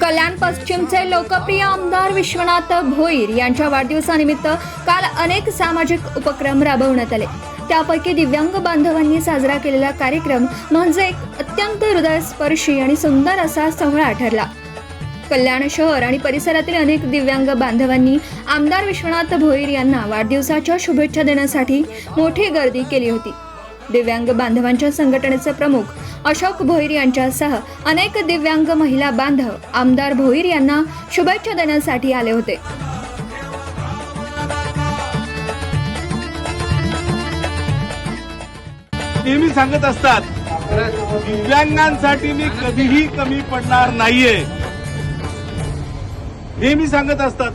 कल्याण पश्चिमचे लोकप्रिय आमदार विश्वनाथ भोईर यांच्या वाढदिवसानिमित्त काल अनेक सामाजिक उपक्रम राबवण्यात आले. त्यापैकी दिव्यांग बांधवांनी साजरा केलेला कार्यक्रम म्हणजे एक अत्यंत हृदयस्पर्शी आणि सुंदर असा सोहळा ठरला. कल्याण शहर आणि परिसरातील अनेक दिव्यांग बांधवांनी आमदार विश्वनाथ भोईर यांना वाढदिवसाच्या शुभेच्छा देण्यासाठी मोठी गर्दी केली होती. दिव्यांग बांधवांच्या संघटनेचे प्रमुख अशोक भोईर यांच्यासह अनेक दिव्यांग महिला बांधव आमदार भोईर यांना शुभेच्छा देण्यासाठी आले होते. नेहमी सांगत असतात दिव्यांगांसाठी मी कधीही कमी पडणार नाहीये. नेहमी सांगत असतात